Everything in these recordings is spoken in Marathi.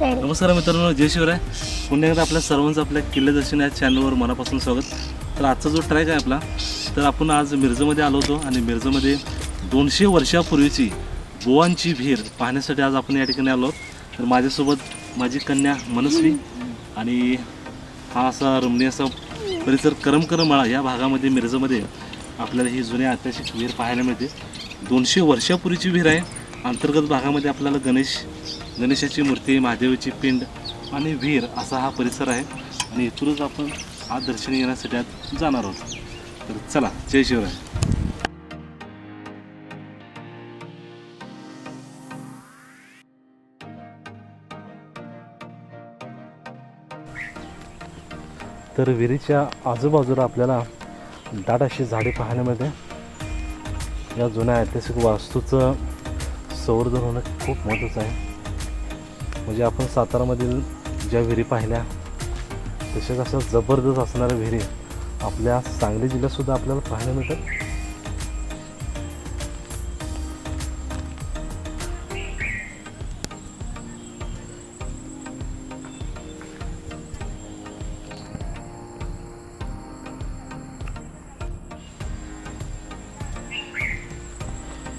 नमस्कार. मित्रांनो जय शिवराय. पुन्हा एकदा आपल्या सर्वांचं आपल्या किल्ले दर्शन या चॅनलवर मनापासून स्वागत. तर आजचा जो ट्रॅक आहे आपला तर आपण आज मिरजमध्ये आलो होतो आणि मिरजमध्ये दोनशे वर्षापूर्वीची गोवांची विहीर पाहण्यासाठी आज आपण या ठिकाणी आलो. तर माझ्यासोबत माझी कन्या मनस्वी आणि हा असा रमणीय असा परिसर करमकरमाळा या भागामध्ये मिरजमध्ये आपल्याला ही जुन्या ऐतिहासिक विहीर पाहायला मिळते. दोनशे वर्षापूर्वीची विहीर आहे. अंतर्गत भागामध्ये आपल्याला गणेश गणेशाची मूर्ती महादेवाची पिंड आणि विहीर असा हा परिसर आहे. आणि इथूनच आपण आज दर्शन घेण्यासाठी आज जाणार आहोत. तर चला जय शिवराय. तर विहिरीच्या आजूबाजूला आपल्याला दाट अशी झाडे पाहायला मिळते. या जुन्या ऐतिहासिक वास्तूचं संवर्धन होणं खूप महत्त्वाचं आहे. म्हणजे आपण सातारामधील ज्या विहिरी पाहिल्या तशाच अशा जबरदस्त असणाऱ्या विहिरी आपल्या सांगली जिल्ह्यातसुद्धा आपल्याला पाहायला मिळतात.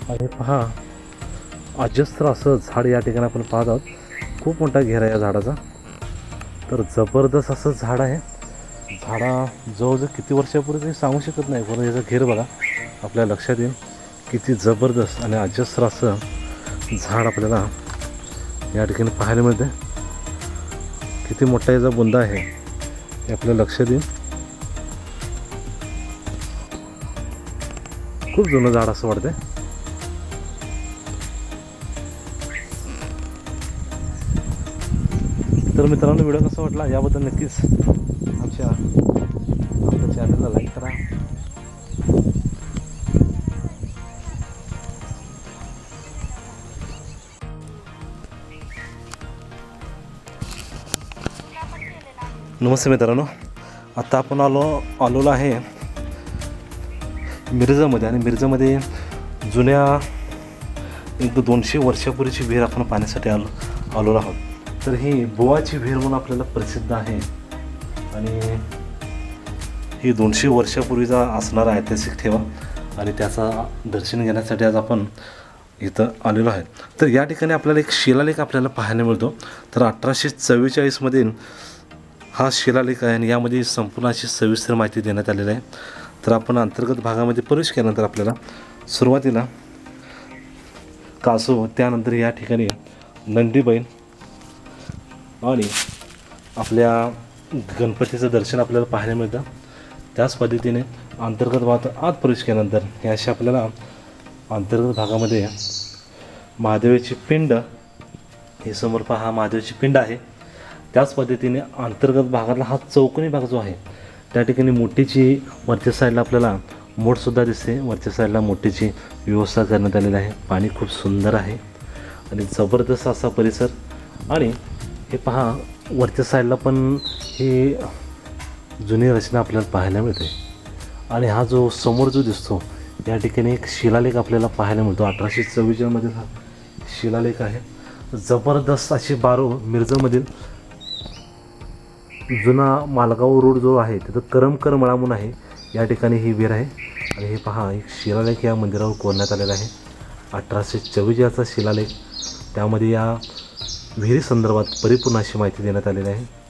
आणि पहा अजस्त्र असं झाड या ठिकाणी आपण पाहत आहोत. खूप मोठा घेर आहे या झाडाचा. तर जबरदस्त असं झाड आहे. झाडा जवळजवळ किती वर्षापूर्वी ते सांगू शकत नाही पण याचा घेर बघा. आपल्या लक्षात येईल. किती जबरदस्त आणि अजस्र असं झाड आपल्याला या ठिकाणी पाहायला मिळते किती मोठा याचा बुंदा आहे हे आपल्या लक्षात येईल. खूप जुनं झाड असं वाटतंय. तर मित्रांनो व्हिडिओ कसा वाटला याबद्दल नक्कीच आमच्या आमच्या चॅनलला लाईक करा. नमस्ते मित्रांनो आता आपण आलो आलेलो आहे मिरजामध्ये आणि मिरजामध्ये जुन्या एक दोनशे वर्षापूर्वीची विहीर आपण पाहण्यासाठी आलो आलेलो आहोत. तर ही बुवाची विहीर म्हणून आपल्याला प्रसिद्ध आहे. आणि ही दोनशे वर्षापूर्वीचा असणारा ऐतिहासिक ठेवा आणि त्याचा दर्शन घेण्यासाठी आज आपण इथं आलेलो आहे. तर या ठिकाणी आपल्याला एक शिलालेख आपल्याला पाहायला मिळतो. तर अठराशे चव्वेचाळीसमध्ये हा शिलालेख आहे आणि यामध्ये संपूर्ण अशी सविस्तर माहिती देण्यात आलेली आहे. तर आपण अंतर्गत भागामध्ये प्रवेश केल्यानंतर आपल्याला सुरुवातीला कासव त्यानंतर या ठिकाणी नंदीबैल आणि आपल्या गणपतीचं दर्शन आपल्याला पाहायला मिळतं. त्याच पद्धतीने अंतर्गत भागात आत प्रवेश केल्यानंतर हे असे आपल्याला अंतर्गत भागामध्ये महादेवाची पिंड हे समोर पहा हा महादेवाची पिंड आहे. त्याच पद्धतीने अंतर्गत भागातला हा चौकोनी भाग जो आहे त्या ठिकाणी मोठीची वरच्या साईडला आपल्याला मोठसुद्धा दिसते. वरच्या साईडला मोठीची व्यवस्था करण्यात आलेली आहे. पाणी खूप सुंदर आहे. आणि जबरदस्त असा परिसर. आणि हे पहा वरच्या साईडला पण ही जुनी रचना आपल्याला पाहायला मिळते. आणि हा जो समोर जो दिसतो या ठिकाणी एक शिलालेख आपल्याला पाहायला मिळतो. अठराशे चव्वेचाळीसमध्ये हा शिलालेख आहे. जबरदस्त अशी बारो मिरजमधील जुना मालगाव रोड जो आहे तिथं करमकर मळा म्हणून आहे. या ठिकाणी ही विहीर आहे. आणि हे पहा एक शिलालेख या मंदिरावर कोरण्यात आलेला आहे. अठराशे चव्वेचाळीसचा शिलालेख. त्यामध्ये या विहिरी संदर्भात परिपूर्ण अशी माहिती देण्यात आलेली आहे.